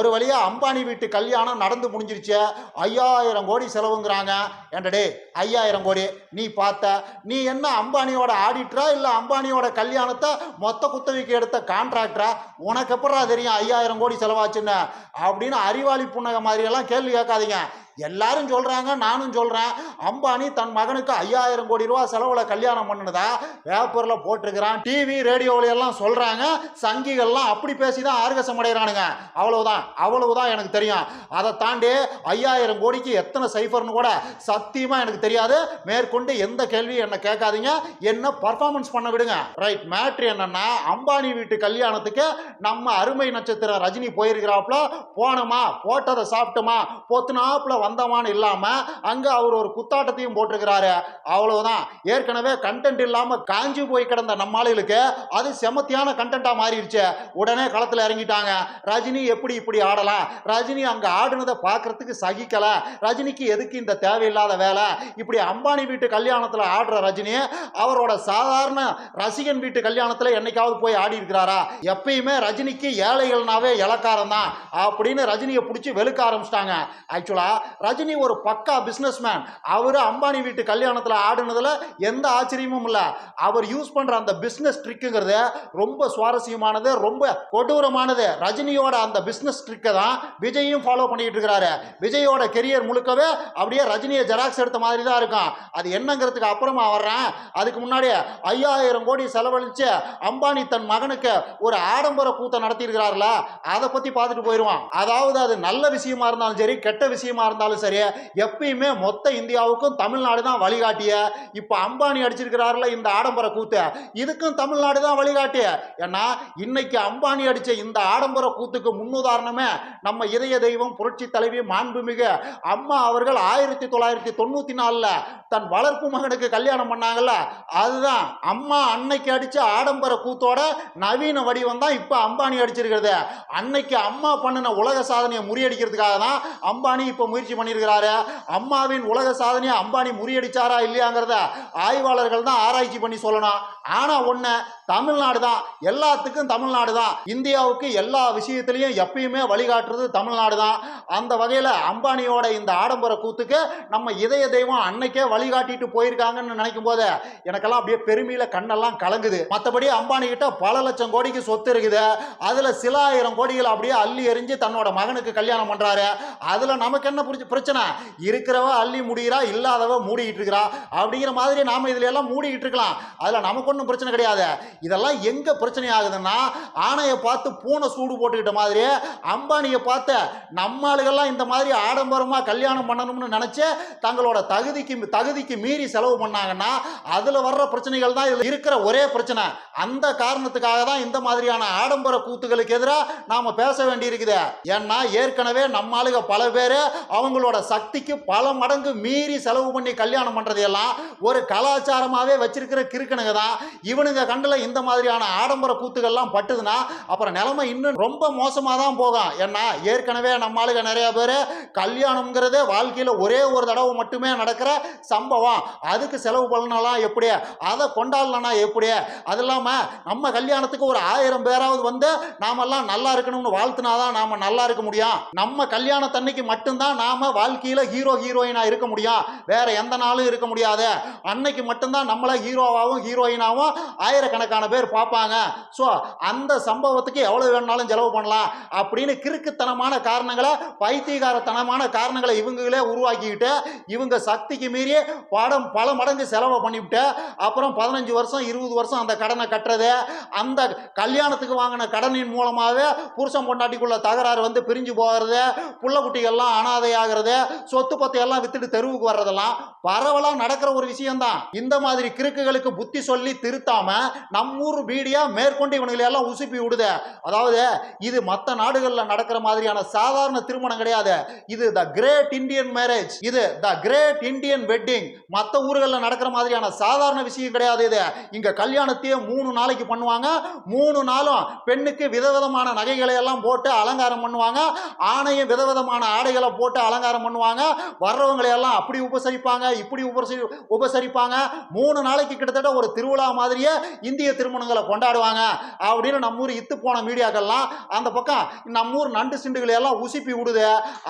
ஒரு வழியாக அம்பானி வீட்டு கல்யாணம் நடந்து முடிஞ்சிருச்சு. ஐயாயிரம் கோடி செலவுங்கிறாங்க. ஏண்டடே ஐயாயிரம் கோடி நீ பார்த்த நீ என்ன அம்பானியோட ஆடிட்டரா இல்லை அம்பானியோட கல்யாணத்தை மொத்த குத்தகைக்கு எடுத்த கான்ட்ராக்டரா உனக்கு எப்படா தெரியும் ஐயாயிரம் கோடி செலவாச்சுன்னு? அப்படின்னு அறிவாளி புன்னகை மாதிரியெல்லாம் கேள்வி கேட்காதீங்க. எல்லாரும் சொல்கிறாங்க நானும் சொல்கிறேன் அம்பானி தன் மகனுக்கு ஐயாயிரம் கோடி ரூபா செலவில் கல்யாணம் பண்ணினதா? பேப்பரில் போட்டிருக்கிறான் டிவி ரேடியோவில எல்லாம் சொல்கிறாங்க சங்கிகள்லாம் அப்படி பேசி தான் ஆர்கசம் அடைகிறானுங்க. அவ்வளவுதான் அவ்வளவுதான் எனக்கு தெரியும். அதை தாண்டி ஐயாயிரம் கோடிக்கு எத்தனை சைஃபர்னு கூட சத்தியமாக எனக்கு தெரியாது. மேற்கொண்டு எந்த கேள்வியும் என்ன கேட்காதீங்க. என்ன பர்ஃபார்மன்ஸ் பண்ண விடுங்க. ரைட் மேட்ரு என்னன்னா அம்பானி வீட்டு கல்யாணத்துக்கு நம்ம அருமை நட்சத்திரம் ரஜினி போயிருக்கிறாப்புல. போனோமா? போட்டதை சாப்பிட்டோமா? பொத்துனாப்புல வந்தோமான்னு இல்லாம அங்க அவர் ஒரு குத்தாட்டத்தையும் போட்டிருக்கிறாரு. அவ்வளவுதான். ஏற்கனவே கண்டென்ட் இல்லாம காஞ்சி போய் கிடந்த நம்ம அது செமத்தியான கண்டென்ட்டாக மாறிடுச்சு. உடனே களத்துல இறங்கிட்டாங்க. ரஜினி எப்படி இப்படி ஆடலாம்? ரஜினி அங்க ஆடுனதை பார்க்கறதுக்கு சகிக்கல. ரஜினிக்கு எதுக்கு இந்த தேவையில்லாத வேலை? இப்படி அம்பானி வீட்டு கல்யாணத்துல ஆடுற ரஜினி அவரோட சாதாரண ரசிகன் வீட்டு கல்யாணத்துல என்னைக்காவது போய் ஆடி இருக்கிறாரா? எப்பயுமே ரஜினிக்கு ஏழைகள்னாவே இலக்காரம் தான் அப்படின்னு ரஜினியை பிடிச்சி வெளுக்க ஆரம்பிச்சிட்டாங்க. ஆக்சுவலா ரஜினி ஒரு பக்கா பிஸ்னஸ் மேன் அவர் அம்பானி வீட்டு கல்யாணத்தில் ஆடுனதில் எந்த ஆச்சரியமும் இல்லை. அவர் யூஸ் பண்ணுற அந்த பிஸ்னஸ் ட்ரிக்குங்கிறது ரொம்ப சுவாரஸ்யமானது ரொம்ப கொடூரமானது. ரஜினியோட அந்த பிஸ்னஸ் ட்ரிக்கை தான் விஜயும் ஃபாலோ பண்ணிட்டு இருக்கிறாரு விஜயோட கெரியர் முழுக்கவே அப்படியே ரஜினியை ஜெராக்ஸ் எடுத்த மாதிரி தான் இருக்கும் அது என்னங்கிறதுக்கு அப்புறமா வர்றேன். அதுக்கு முன்னாடி ஐயாயிரம் கோடி செலவழிச்சு அம்பானி தன் மகனுக்கு ஒரு ஆடம்பர கூத்தை நடத்தியிருக்கிறார்ல அதை பத்தி பார்த்துட்டு போயிடுவான் அதாவது அது நல்ல விஷயமா இருந்தாலும் சரி கெட்ட விஷயமா இருந்தாலும் சரி எப்பயுமே மொத்த இந்தியாவுக்கும் தமிழ்நாடு தான் வழிகாட்டிய. இப்போ அம்பானி அடிச்சிருக்கிறாருல இந்த ஆடம்பர கூத்து இதுக்கும் தமிழ்நாடு தான் வழிகாட்டிய. ஏன்னா இன்னைக்கு அம்பானி அடிச்ச இந்த ஆடம்பர கூத்துக்கு முன்னுதாரணமே நம்ம இதய தெய்வம் புரட்சி தலைவி மாண்புமிகு அம்மா அவர்கள் ஆயிரத்தி தொள்ளாயிரத்தி தொண்ணூத்தி நாலுல தன் வளர்ப்பு மகனுக்கு கல்யாணம் பண்ணாங்கல்ல அதுதான் அம்மா அன்னைக்கு அடிச்ச ஆடம்பர கூத்தோட நவீன வடிவம் தான் இப்போ அம்பானி அடிச்சிருக்கிறது. அன்னைக்கு அம்மா பண்ணின உலக சாதனையை முறியடிக்கிறதுக்காக தான் அம்பானி இப்போ முயற்சி பண்ணியிருக்கிறாரு? அம்மாவின் உலக சாதனையை அம்பானி முறியடிச்சாரா இல்லையாங்கிறத ஆய்வாளர்கள் தான் ஆராய்ச்சி பண்ணி சொல்லணும். ஆனா ஒண்ணு தமிழ்நாடு தான். எல்லாத்துக்கும் தமிழ்நாடு தான். இந்தியாவுக்கு எல்லா விஷயத்திலையும் எப்பயுமே வழிகாட்டுறது தமிழ்நாடு தான். அந்த வகையில் அம்பானியோட இந்த ஆடம்பர கூத்துக்கு நம்ம இதய தெய்வம் அன்னைக்கே வழிகாட்டிட்டு போயிருக்காங்கன்னு நினைக்கும் போது எனக்கெல்லாம் அப்படியே பெருமையில கண்ணெல்லாம் கலங்குது. மற்றபடி அம்பானி கிட்ட பல லட்சம் கோடிக்கு சொத்து இருக்குது. அதுல சில ஆயிரம் கோடிகள் அப்படியே அள்ளி எறிஞ்சு தன்னோட மகனுக்கு கல்யாணம் பண்றாரு. அதுல நமக்கு என்ன புரிஞ்சு பிரச்சனை. இருக்கிறவ அள்ளி முடிகிறா இல்லாதவ மூடிக்கிட்டு இருக்கிறா. அப்படிங்கிற மாதிரி நாம இதுல எல்லாம் மூடிக்கிட்டு இருக்கலாம். அதுல நமக்கு ஒன்றும் பிரச்சனை கிடையாது. இதெல்லாம் எங்க பிரச்சனை ஆகுதுன்னா ஆணையை பார்த்து பூனை சூடு போட்டுக்கிட்ட மாதிரி அம்பானியை பார்த்து நம்ம ஆளுகள்லாம் இந்த மாதிரி ஆடம்பரமா கல்யாணம் பண்ணணும்னு நினைச்சு தங்களோட தகுதிக்கு தகுதிக்கு மீறி செலவு பண்ணாங்கன்னா அதுல வர்ற பிரச்சனைகள் தான் இதுல இருக்கிற ஒரே பிரச்சனை. அந்த காரணத்துக்காக தான் இந்த மாதிரியான ஆடம்பர கூத்துகளுக்கு எதிராக நாம பேச வேண்டியிருக்குது. ஏன்னா ஏற்கனவே நம்ம ஆளுக பல பேர் அவங்களோட சக்திக்கு பல மடங்கு மீறி செலவு பண்ணி கல்யாணம் பண்றதையெல்லாம் ஒரு கலாச்சாரமாகவே வச்சிருக்கிற கிறுக்கனுங்க தான். இவனுங்க கண்டில் இந்த மாதிரியான ஆடம்பர கூத்துக்கள்லாம் பட்டுதுன்னா அப்புறம் நிலைமை இன்னும் ரொம்ப மோசமாக தான் போகும். ஏன்னா ஏற்கனவே நம்ம ஆளுங்க நிறைய பேர் கல்யாணம்ங்கிறதே வாழ்க்கையில் ஒரே ஒரு தடவை மட்டுமே நடக்கிற சம்பவம். அதுக்கு செலவு பண்ணலாம் எப்படி? அதை கொண்டாடலனா எப்படி? அது இல்லாமல் நம்ம கல்யாணத்துக்கு ஒரு ஆயிரம் பேராவது வந்து நாமெல்லாம் நல்லா இருக்கணும்னு வாழ்த்துனாதான் நாம் நல்லா இருக்க முடியும். நம்ம கல்யாணத்தன்னைக்கு மட்டும்தான் நாம் வாழ்க்கையில ஹீரோ ஹீரோயினா இருக்க முடியும் வேற எந்த நாளும் இருக்க முடியாது. அன்னைக்கு மட்டும்தான் நம்மள ஹீரோவாகவும் ஹீரோயினாவும் ஆயிரக்கணக்கான பேர் பார்ப்பாங்க. ஸோ அந்த சம்பவத்துக்கு எவ்வளவு வேணாலும் செலவு பண்ணலாம் அப்படின்னு கிறுக்குத்தனமான காரணங்களை பைத்தியகாரத்தனமான காரணங்களை இவங்களே உருவாக்கிக்கிட்டு இவங்க சக்திக்கு மீறி படம் பல மடங்கு செலவை பண்ணிவிட்டு அப்புறம் பதினஞ்சு வருஷம் இருபது வருஷம் அந்த கடனை கட்டுறது அந்த கல்யாணத்துக்கு வாங்கின கடனின் மூலமாகவே புருஷன் பொண்டாட்டிக்குள்ள தகராறு வந்து பிரிஞ்சு போகிறது புள்ள குட்டிகள்லாம் ஆகிறது சொத்து பத்தை எல்லாம் வித்துட்டு தெருவுக்கு வர்றதெல்லாம் பரவலாக நடக்கிற ஒரு விஷயம்தான். இந்த மாதிரி கிறுக்குகளுக்கு புத்தி சொல்லி திருத்தாம நம்ம ஊர் மீடியா மேற்கொண்டு இவனுங்களை எல்லாம் உசுப்பி விடுது. அதாவது இது மற்ற நாடுகளில் நடக்கிற மாதிரியான சாதாரண திருமணம் கிடையாது. இது த கிரேட் இந்தியன் மேரேஜ் இது த கிரேட் இந்தியன் வெட்டிங் மற்ற ஊர்களில் நடக்கிற மாதிரியான சாதாரண விஷயம் கிடையாது இது. இங்க கல்யாணத்தையே மூணு நாளைக்கு பண்ணுவாங்க. மூணு நாளும் பெண்ணுக்கு விதவிதமான நகைகளை எல்லாம் போட்டு அலங்காரம் பண்ணுவாங்க. ஆணையும் விதவிதமான ஆடைகளை போட்டு அலங்காரம் அலங்காரம் பண்ணுவாங்க. வர்றவங்களை எல்லாம் அப்படி உபசரிப்பாங்க இப்படி உபசரி உபசரிப்பாங்க. மூணு நாளைக்கு கிட்டத்தட்ட ஒரு திருவிழா மாதிரியே இந்திய திருமணங்களை கொண்டாடுவாங்க. அப்படின்னு நம்ம ஊர் இத்து போன மீடியாக்கள்லாம் அந்த பக்கம் நம்ம ஊர் நண்டு சிண்டுகளை எல்லாம் உசுப்பி விடுது.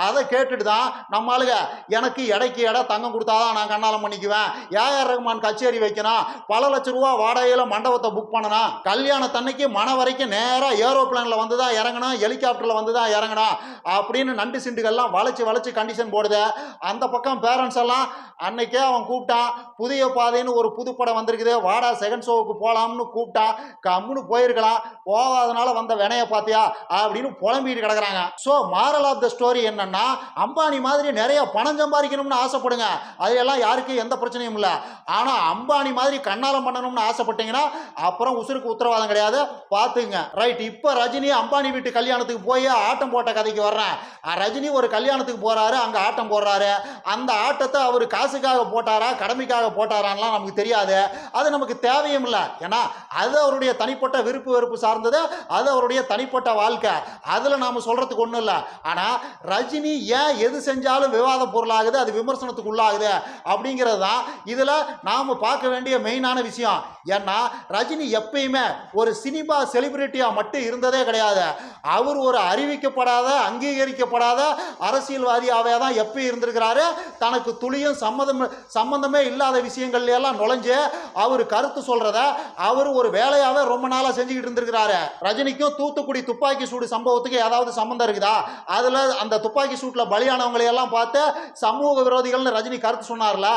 அதை கேட்டுட்டு தான் நம்ம ஆளுங்க எனக்கு இடைக்கு இட தங்கம் கொடுத்தாதான் நான் கண்ணாலம் பண்ணிக்குவேன். ஏஆர் ரஹ்மான் கச்சேரி வைக்கணும் பல லட்ச ரூபா வாடகையில் மண்டபத்தை புக் பண்ணணும் கல்யாணத்தன்னைக்கு மன வரைக்கும் நேராக ஏரோப்ளேனில் வந்து தான் இறங்கணும் ஹெலிகாப்டரில் வந்து தான் இறங்கணும். அப்படின்னு நண்டு சிண்டுகள்லாம் வளைச்சு வளைச்சு கண்டிஷன் போடுது. அந்த பக்கம் பேரண்ட்ஸ் எல்லாம் அன்னைக்கே அவன் கூப்பிட்டான் புதிய பாதைன்னு ஒரு புது படம் வந்திருக்குது வாடா செகண்ட் ஷோவுக்கு போகலாம்னு கூப்பிட்டான் கம்முன்னு போயிருக்கலாம். போகாதனால வந்த வினைய பார்த்தியா அப்படின்னு புலம்பிட்டு கிடக்குறாங்க. So moral of the story என்னன்னா அம்பானி மாதிரி நிறைய பணம் சம்பாதிக்கணும்னு ஆசைப்படுங்க. அதையெல்லாம் யாருக்கும் எந்த பிரச்சனையும் இல்லை. ஆனால் அம்பானி மாதிரி கண்ணாலம் பண்ணணும்னு ஆசைப்பட்டீங்கன்னா அப்புறம் உசுருக்கு உத்தரவாதம் கிடையாது. பார்த்துங்க ரைட் இப்போ ரஜினி அம்பானி வீட்டு கல்யாணத்துக்கு போய் ஆட்டம் போட்ட கதைக்கு வர்றேன். ரஜினி ஒரு கல்யாணத்துக்கு போறாரு அங்கே ஆட்டம் போடுறாரு. அந்த ஆட்டத்தை அவர் காசுக்காக போட்டாரா கடமைக்காக போட்டாரான்லாம் நமக்கு தெரியாது. அது நமக்கு தேவையும் இல்லை. ஏன்னா அது அவருடைய தனிப்பட்ட விருப்பு வெறுப்பு சார்ந்தது அது அவருடைய தனிப்பட்ட வாழ்க்கை. அதில் நாம் சொல்கிறதுக்கு ஒன்றும் இல்லை. ஆனால் ரஜினி ஏன் எது செஞ்சாலும் விவாத பொருளாகுது அது விமர்சனத்துக்கு உள்ளாகுது அப்படிங்கிறது தான் இதில் நாம் பார்க்க வேண்டிய மெயினான விஷயம். ஏன்னா ரஜினி எப்பயுமே ஒரு சினிமா செலிபிரிட்டியாக மட்டும் இருந்ததே கிடையாது. அவர் ஒரு அறிவிக்கப்படாத அங்கீகரிக்கப்படாத அரசியல்வாதி அரசியல்வாதியாகவே தான் எப்பயும் இருந்திருக்கிறாரு. தனக்கு துளியும் சம்மதம் சம்மந்தமே இல்லாத விஷயங்கள்ல எல்லாம் நுழைஞ்சு அவர் கருத்து சொல்றத அவர் ஒரு வேலையாவே ரொம்ப நாளாக செஞ்சுக்கிட்டு இருந்திருக்கிறாரு. ரஜினிக்கும் தூத்துக்குடி துப்பாக்கி சூடு சம்பவத்துக்கு ஏதாவது சம்மந்தம் இருக்குதா? அதில் அந்த துப்பாக்கி சூட்டில் பலியானவங்களை எல்லாம் பார்த்து சமூக விரோதிகள்னு ரஜினி கருத்து சொன்னார்ல.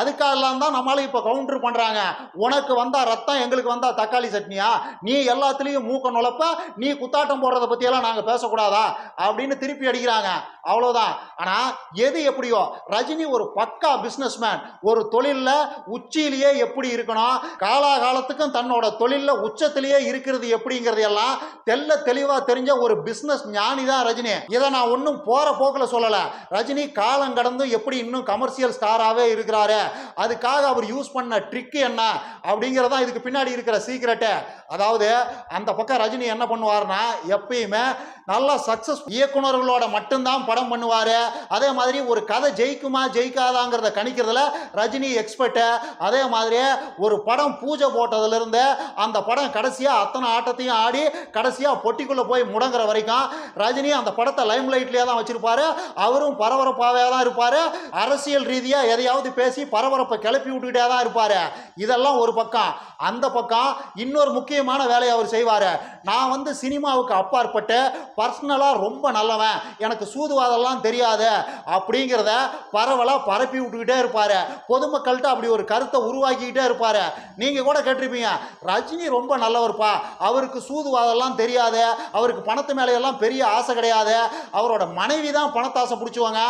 அதுக்காகலாம் தான் நம்மளால இப்போ கவுண்டர் பண்ணுறாங்க உனக்கு வந்தா ரத்தம் எங்களுக்கு வந்தால் தக்காளி சட்னியா? நீ எல்லாத்துலேயும் மூக்க நுழைப்ப நீ குத்தாட்டம் போடுறத பற்றியெல்லாம் நாங்கள் பேசக்கூடாதா? அப்படின்னு திருப்பி அடிக்கிறாங்க. அவ்வளோதான் ஆனால் எது எப்படியோ ரஜினி ஒரு பக்கா பிஸ்னஸ்மேன் ஒரு தொழிலில் உச்சியிலேயே எப்படி இருக்கணும் காலாகாலத்துக்கும் தன்னோட தொழிலில் உச்சத்திலேயே இருக்கிறது எப்படிங்கிறது எல்லாம் தெல்ல தெளிவாக தெரிஞ்ச ஒரு பிஸ்னஸ் ஞானி தான் ரஜினி. இதை நான் ஒன்றும் போகிற போக்கில் சொல்லலை. ரஜினி காலம் கடந்து எப்படி இன்னும் கமர்ஷியல் ஸ்டாராகவே இருக்கிறாரு அதுக்காக அவர் யூஸ் பண்ண ட்ரிக்கு என்ன அப்படிங்கிறதான் இதுக்கு பின்னாடி இருக்கிற சீக்ரெட்டு அதாவது அந்த பக்கம் ரஜினி என்ன பண்ணுவார்னா எப்பயுமே நல்லா சக்ஸஸ் இயக்குனர்களோட மட்டும்தான் படம் பண்ணுவார். அதே மாதிரி ஒரு கதை ஜெயிக்குமா ஜெயிக்காதாங்கிறத கணிக்கிறதுல ரஜினி எக்ஸ்பர்ட்டு அதே மாதிரி ஒரு படம் பூஜை போட்டதுலேருந்து அந்த படம் கடைசியாக அத்தனை ஆட்டத்தையும் ஆடி கடைசியாக பொட்டிக்குள்ளே போய் முடங்குற வரைக்கும் ரஜினி அந்த படத்தை லைம் லைட்லேயே தான் வச்சுருப்பாரு. அவரும் பரபரப்பாகவே தான் இருப்பார். அரசியல் ரீதியாக எதையாவது பேசி பரபரப்பை கிளப்பி விட்டுக்கிட்டே தான் இருப்பார். இதெல்லாம் ஒரு பக்கம். அந்த பக்கம் இன்னொரு முக்கியமான வேலையை அவர் செய்வார். நான் வந்து சினிமாவுக்கு அப்பாற்பட்டு பர்சனலாக ரொம்ப நல்லவன். எனக்கு சூதுவாதெல்லாம் தெரியாது அப்படிங்கிறத பரவலாக பரப்பி விட்டுக்கிட்டே இருப்பார். பொதுமக்கள்கிட்ட அப்படி ஒரு கருத்தை உருவாக்கிக்கிட்டே இருப்பார். நீங்கள் கூட கேட்டிருப்பீங்க ரஜினி ரொம்ப நல்லவர்ப்பா. அவருக்கு சூதுவாதெல்லாம் தெரியாது. அவருக்கு பணத்து மேலையெல்லாம் பெரிய ஆசை கிடையாது. அவரோட மனைவி தான் பணத்தாசை பிடிச்சவங்க.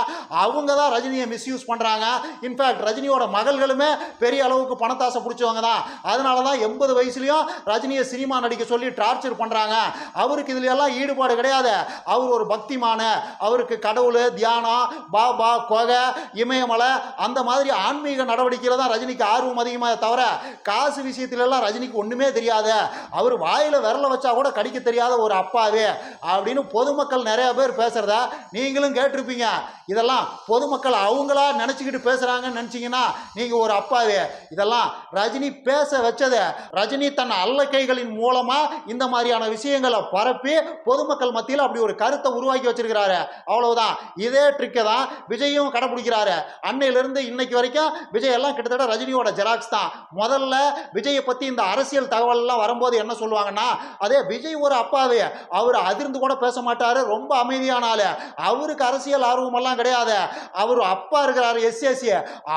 அவங்க தான் ரஜினியை மிஸ்யூஸ் பண்ணுறாங்க இன்ஃபேக்ட் ரஜினியோட மகள்களுமே பெரிய அளவுக்கு பணத்தாசை பிடிச்சவங்க தான். அதனால தான் எண்பது வயசுலையும் ரஜினியை சினிமா நடிக்க சொல்லி டார்ச்சர் பண்ணுறாங்க அவருக்கு இதுல எல்லாம் ஈடுபாடு கிடையாது. அவர் ஒரு பக்திமான அவருக்கு கடவுள் தியானம் பாபா கொகை இமயமலை அந்த மாதிரி ஆன்மீக நடவடிக்கையில் தான் ரஜினிக்கு ஆர்வம் அதிகமாக தவிர காசு விஷயத்துலலாம் ரஜினிக்கு ஒன்றுமே தெரியாது. அவர் வாயில் விரல வச்சா கூட கடிக்க தெரியாத ஒரு அப்பாவே அப்படின்னு பொதுமக்கள் நிறைய பேர் பேசுகிறத நீங்களும் கேட்டிருப்பீங்க. இதெல்லாம் பொதுமக்கள் அவங்களா நினச்சிக்கிட்டு பேசுகிறாங்கன்னு நினச்சிங்கன்னா நீங்கள் ஒரு அப்பாவே. இதெல்லாம் ரஜினி பேச வச்சது ரஜினி தன் அல்லக்கைகளின் மூலமாக இந்த மாதிரியான விஷயங்களை பரப்பி பொதுமக்கள் மத்தியில் அப்படி ஒரு கருத்தை உருவாக்கி வச்சிருக்கிறாரு. அவ்வளவுதான். இதே ட்ரிக்கை தான் விஜயும் கடைபிடிக்கிறாரு. அன்னையிலிருந்து இன்னைக்கு வரைக்கும் விஜய் எல்லாம் கிட்டத்தட்ட ரஜினியோட ஜெராக்ஸ் தான். முதல்ல விஜயை பற்றி இந்த அரசியல் தகவல்லாம் வரும்போது என்ன சொல்லுவாங்கன்னா அதே விஜய் ஒரு அப்பாவே. அவர் அதிர்ந்து கூட பேச மாட்டார். ரொம்ப அமைதியான ஆளு. அவருக்கு அரசியல் ஆர்வமெல்லாம் கிடையாது. அவர் அப்பா இருக்கிறாரு எஸ்எஸ்சி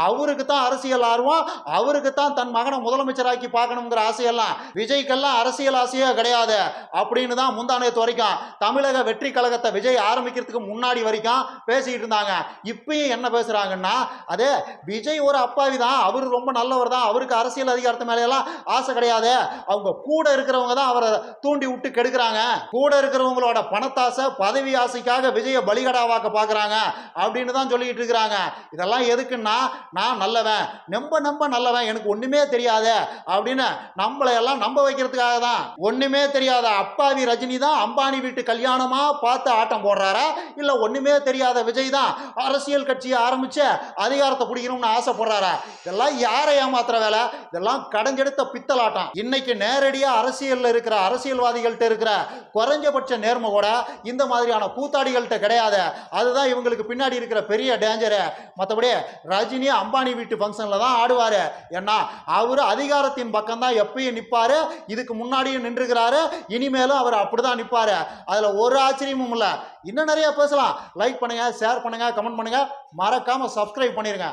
அவருக்கு தான் அரசியல் ஆர்வம். அவருக்கு தான் தன் மகனை முதலமைச்சராக்கி பார்க்கணுங்கிற ஆசையெல்லாம். விஜய்க்கெல்லாம் அரசியல் ஆசையே கிடையாது. அப்படின்னு தான் முந்தானத்து வரைக்கும் தமிழக வெற்றி கழகத்தை விஜய் ஆரம்பிக்கிறதுக்கு முன்னாடி வரைக்கும் பேசிக்கிட்டு இருந்தாங்க. இப்பயும் என்ன பேசுறாங்கன்னா அதே விஜய் ஒரு அப்பாவி தான். அவர் ரொம்ப நல்லவர் தான். அவருக்கு அரசியல் அதிகாரத்து மேலையெல்லாம் ஆசை கிடையாது. அவங்க கூட இருக்கிறவங்க தான் அவரை தூண்டி விட்டு கெடுக்கிறாங்க. கூட இருக்கிறவங்களோட பணத்தாசை பதவி ஆசைக்காக விஜயை பலிகடாவாக்க பார்க்குறாங்க அப்படின்னு தான் சொல்லிக்கிட்டு இருக்கிறாங்க. இதெல்லாம் எதுக்குன்னா நான் நல்லவன். நம்ப நம்ப நல்லவன். எனக்கு ஒன்றுமே தெரியாது. அப்படின்னு நம்மளையெல்லாம் நம்ப வைக்கிறதுக்காக தான். ஒன்றுமே தெரியாத அப்பாவி ரஜினி தான் அம்பானி வீட்டு கல்யாணம் கல்யாணமா பார்த்து ஆட்டம் போடுறாரா? இல்ல ஒண்ணுமே தெரியாத விஜய் தான் அரசியல் கட்சியை ஆரம்பிச்சு அதிகாரத்தை பிடிக்கணும்னு ஆசைப்படுறாரா? இதெல்லாம் யாரை ஏமாத்துற வேலை? இதெல்லாம் கடைஞ்செடுத்த பித்தலாட்டம். இன்னைக்கு நேரடியா அரசியல்ல இருக்கிற அரசியல்வாதிகள்கிட்ட இருக்கிற குறைஞ்சபட்ச நேர்மை கூட இந்த மாதிரியான கூத்தாடிகள்கிட்ட கிடையாது. அதுதான் இவங்களுக்கு பின்னாடி இருக்கிற பெரிய டேஞ்சரு மற்றபடி ரஜினி அம்பானி வீட்டு ஃபங்க்ஷனில் தான் ஆடுவார். ஏன்னா அவர் அதிகாரத்தின் பக்கம் தான் எப்பயும் நிற்பார் இதுக்கு முன்னாடியும் நின்றுக்கிறாரு. இனிமேலும் அவர் அப்படி தான் நிற்பார் அதில் ஒரு ஆச்சரியமும் இல்லை. இன்னும் நிறைய பேசலாம். லைக் பண்ணுங்கள் ஷேர் பண்ணுங்கள் கமெண்ட் பண்ணுங்கள் மறக்காமல் சப்ஸ்கிரைப் பண்ணிடுங்க